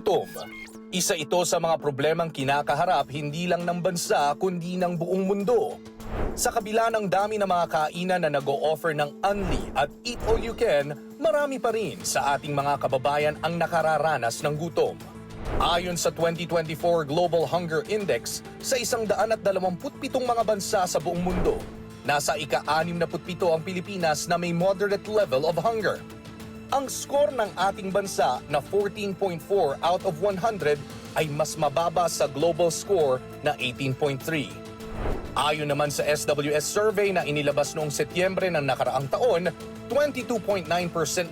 Gutom. Isa ito sa mga problemang kinakaharap hindi lang ng bansa kundi ng buong mundo. Sa kabila ng dami ng mga kainan na nag-o-offer ng Unli at Eat All You Can, marami pa rin sa ating mga kababayan ang nakararanas ng gutom. Ayon sa 2024 Global Hunger Index, sa 127 mga bansa sa buong mundo, nasa ika-67 ang Pilipinas na may moderate level of hunger. Ang score ng ating bansa na 14.4 out of 100 ay mas mababa sa global score na 18.3. Ayon naman sa SWS survey na inilabas noong Setyembre ng nakaraang taon, 22.9%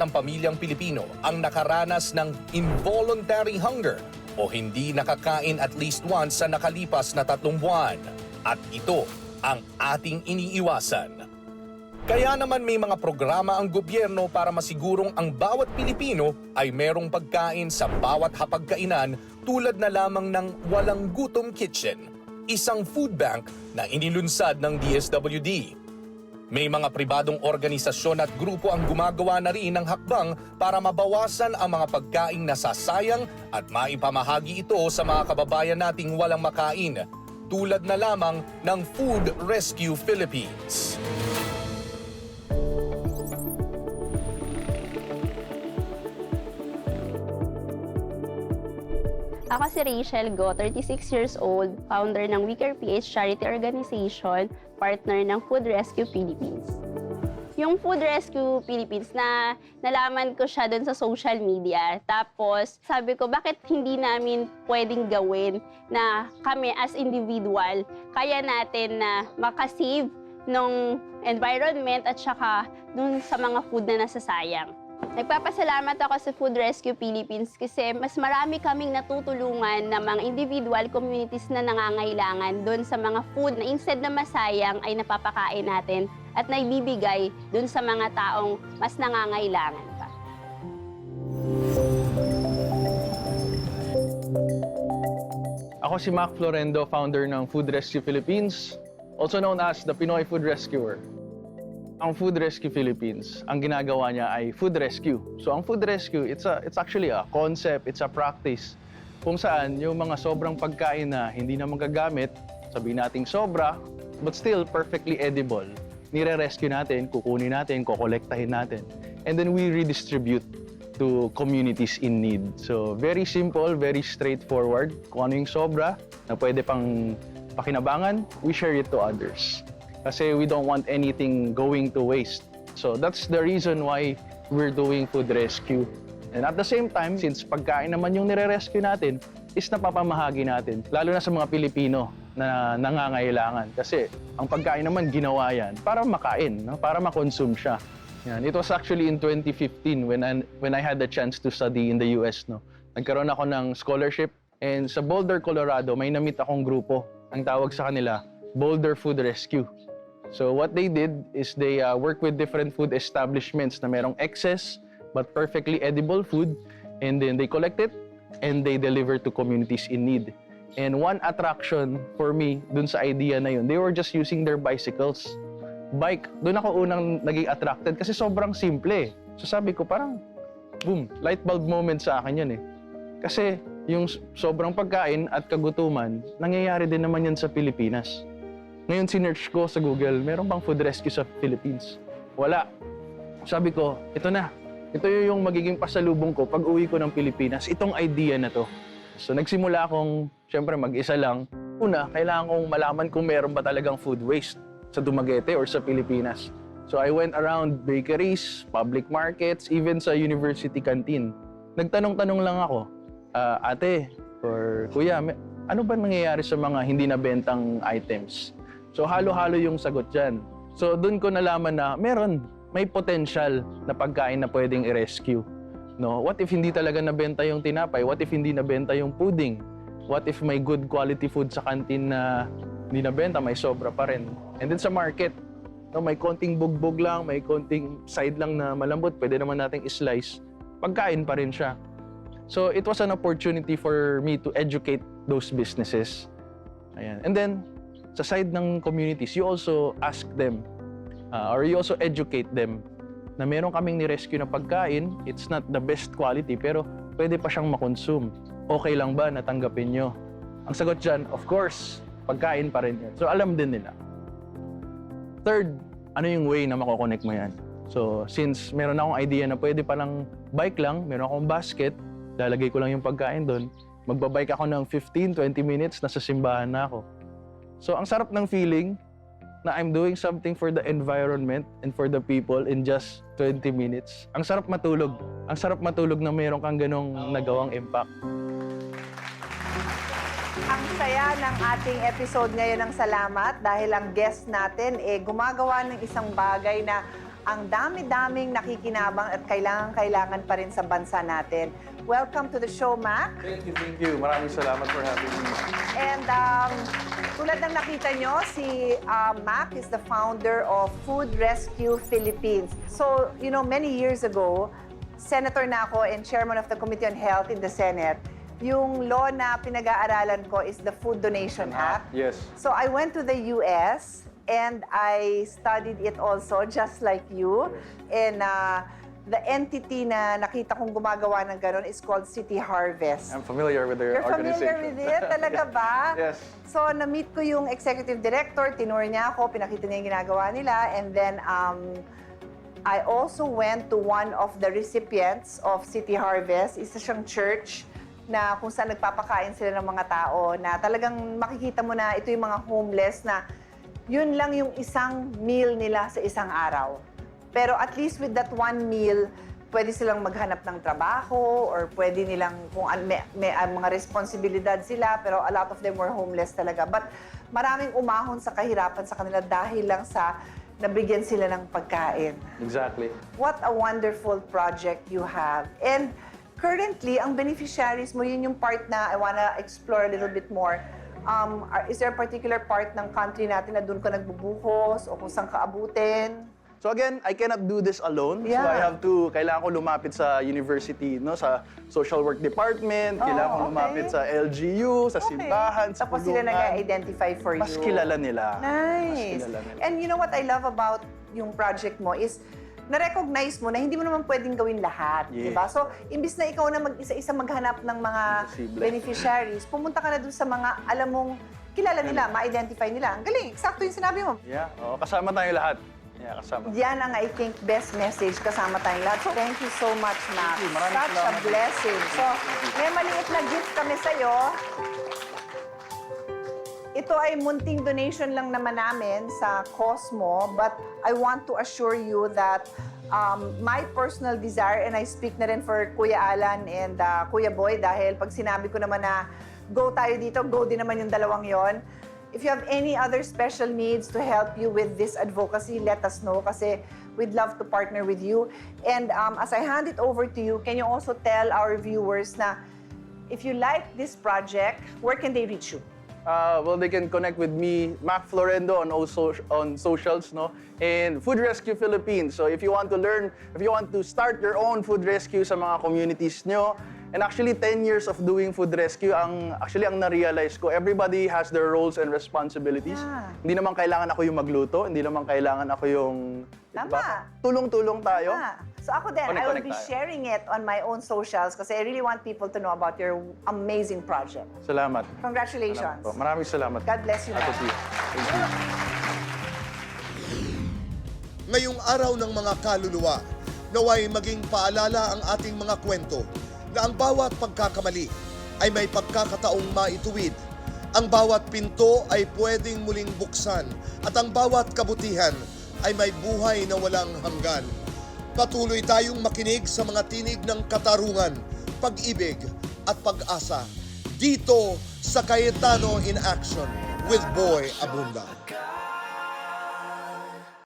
ng pamilyang Pilipino ang nakaranas ng involuntary hunger o hindi nakakain at least once sa nakalipas na tatlong buwan. At ito ang ating iniiwasan. Kaya naman may mga programa ang gobyerno para masigurong ang bawat Pilipino ay merong pagkain sa bawat hapagkainan tulad na lamang ng Walang Gutom Kitchen, isang food bank na inilunsad ng DSWD. May mga pribadong organisasyon at grupo ang gumagawa na rin ng hakbang para mabawasan ang mga pagkaing nasasayang at maipamahagi ito sa mga kababayan nating walang makain, tulad na lamang ng Food Rescue Philippines. Ako si Rachel Go, 36 years old, founder ng Weaker PH Charity Organization, partner ng Food Rescue Philippines. Yung Food Rescue Philippines na nalaman ko siya doon sa social media. Tapos sabi ko, bakit hindi namin pwedeng gawin na kami as individual, kaya natin na makasave ng environment at saka dun sa mga food na nasasayang. Nagpapasalamat ako sa Food Rescue Philippines kasi mas marami kaming natutulungan na mga individual communities na nangangailangan doon sa mga food na instead na masayang ay napapakain natin at naibibigay doon sa mga taong mas nangangailangan pa. Ako si Mac Florendo, founder ng Food Rescue Philippines, also known as the Pinoy Food Rescuer. Ang Food Rescue Philippines, ang ginagawa niya ay food rescue. So ang food rescue, it's, a, it's actually a concept, it's a practice kung saan yung mga sobrang pagkain na hindi na magagamit, sabihin nating sobra, but still perfectly edible, nire-rescue natin, kukunin natin, kokolektahin natin. And then we redistribute to communities in need. So very simple, very straightforward. Kung ano yung sobra na pwede pang pakinabangan, we share it to others. Kasi we don't want anything going to waste. So that's the reason why we're doing food rescue. And at the same time, since pagkain naman yung nire-rescue natin, is napapamahagi natin, lalo na sa mga Pilipino na nangangailangan. Kasi ang pagkain naman ginawa yan para makain, no? para makonsume siya. Yan. It was actually in 2015 when I, when I had the chance to study in the US. No? Nagkaroon ako ng scholarship and sa Boulder, Colorado, may namit akong grupo. Ang tawag sa kanila, Boulder Food Rescue. So what they did is they uh, work with different food establishments na merong excess but perfectly edible food and then they collect it and they deliver to communities in need. And one attraction for me dun sa idea na yun, they were just using their bicycles. Bike, dun ako unang naging attracted kasi sobrang simple. eh. So sabi ko parang, boom, light bulb moment sa akin yun eh. Kasi yung sobrang pagkain at kagutuman, nangyayari din naman yan sa Pilipinas. Ngayon, sinearch ko sa Google, meron bang food rescue sa Philippines? Wala. Sabi ko, ito na. Ito yung magiging pasalubong ko pag uwi ko ng Pilipinas. Itong idea na to. So nagsimula akong, syempre mag-isa lang. Una, kailangan kong malaman kung meron ba talagang food waste sa Dumaguete or sa Pilipinas. So I went around bakeries, public markets, even sa university canteen. Nagtanong-tanong lang ako, "Ah, ate or kuya, ano ba nangyayari sa mga hindi nabentang items? So halo-halo yung sagot dyan. So doon ko nalaman na meron, may potential na pagkain na pwedeng i-rescue. No? What if hindi talaga nabenta yung tinapay? What if hindi nabenta yung pudding? What if may good quality food sa kantin na hindi nabenta, may sobra pa rin? And then sa market, no, may konting bugbog lang, may konting side lang na malambot, pwede naman nating islice. Pagkain pa rin siya. So it was an opportunity for me to educate those businesses. Ayan. And then, sa side ng communities, you also ask them uh, or you also educate them na meron kaming ni-rescue na pagkain, it's not the best quality, pero pwede pa siyang makonsume. okay lang ba natanggapin nyo? Ang sagot dyan, of course, pagkain pa rin yan. So alam din nila. Third, ano yung way na makokonect mo yan? So, since meron akong idea na pwede palang bike lang, meron akong basket, lalagay ko lang yung pagkain doon, magbabike ako ng 15-20 minutes, nasa simbahan na ako. So, ang sarap ng feeling na I'm doing something for the environment and for the people in just 20 minutes. Ang sarap matulog. Ang sarap matulog na meron kang ganong nagawang impact. Ang saya ng ating episode ngayon ng Salamat dahil ang guest natin eh gumagawa ng isang bagay na ang dami-daming nakikinabang at kailangan-kailangan pa rin sa bansa natin. Welcome to the show, Mac. Thank you, thank you. Maraming salamat for having me. And um, tulad ng nakita nyo, si uh, Mac is the founder of Food Rescue Philippines. So, you know, many years ago, senator na ako and chairman of the Committee on Health in the Senate. Yung law na pinag-aaralan ko is the Food Donation Act. Yes. So I went to the US and I studied it also, just like you. And uh, the entity na nakita kong gumagawa ng ganon is called City Harvest. I'm familiar with their You're familiar with it? Talaga ba? Yes. So, na-meet ko yung executive director, tinur niya ako, pinakita niya yung ginagawa nila, and then um, I also went to one of the recipients of City Harvest. Isa siyang church na kung saan nagpapakain sila ng mga tao na talagang makikita mo na ito yung mga homeless na yun lang yung isang meal nila sa isang araw. Pero at least with that one meal, pwede silang maghanap ng trabaho or pwede nilang kung an- may, may ah, mga responsibilidad sila pero a lot of them were homeless talaga. But maraming umahon sa kahirapan sa kanila dahil lang sa nabigyan sila ng pagkain. Exactly. What a wonderful project you have. And currently, ang beneficiaries mo, yun yung part na I wanna explore a little bit more. Um, is there a particular part ng country natin na doon ka nagbubuhos o kung saan ka abutin? So again, I cannot do this alone. So Yeah. I have to, kailangan ko lumapit sa university, no, sa social work department, Oh, kailangan ko okay. lumapit sa LGU, sa simbahan, sa Tapos sila pulungan. nag-identify for Mas you. kilala nila. Mas Nice. kilala nila. And you know what I love about yung project mo is na-recognize mo na hindi mo naman pwedeng gawin lahat, Yeah. di ba? So, imbis na ikaw na mag-isa-isa maghanap ng mga Imposible. beneficiaries, pumunta ka na dun sa mga alam mong kilala nila, ma-identify nila. Ang galing, eksakto yung sinabi mo. Yeah, oh, kasama tayo lahat. Yeah, kasama. Yan ang, I think, best message kasama tayong lahat. So, thank you so much, Max. you. Maraming Such a salamat. blessing. So, may maliit na gift kami sa'yo. Ito ay munting donation lang naman namin sa Cosmo, but I want to assure you that um, my personal desire, and I speak na rin for Kuya Alan and uh, Kuya Boy, dahil pag sinabi ko naman na go tayo dito, go din naman yung dalawang yon. If you have any other special needs to help you with this advocacy, let us know kasi we'd love to partner with you. And um, as I hand it over to you, can you also tell our viewers na if you like this project, where can they reach you? Uh, well, they can connect with me, Mac Florendo, on also on socials, no, and Food Rescue Philippines. So if you want to learn, if you want to start your own food rescue sa mga communities nyo, and actually 10 years of doing food rescue, ang actually ang na-realize ko, everybody has their roles and responsibilities. Yeah. Hindi naman kailangan ako yung magluto, hindi naman kailangan ako yung Tama. diba? Tulong-tulong tayo. Ah, so ako din, I will be tayo. sharing it on my own socials kasi I really want people to know about your amazing project. Salamat. Congratulations. Salamat po. Maraming salamat. God bless you, Ako si Thank you. ngayong araw ng mga kaluluwa, naway maging paalala ang ating mga kwento na ang bawat pagkakamali ay may pagkakataong maituwid. Ang bawat pinto ay pwedeng muling buksan at ang bawat kabutihan ay may buhay na walang hanggan. Patuloy tayong makinig sa mga tinig ng katarungan, pag-ibig at pag-asa dito sa Cayetano in Action with Boy Abunda.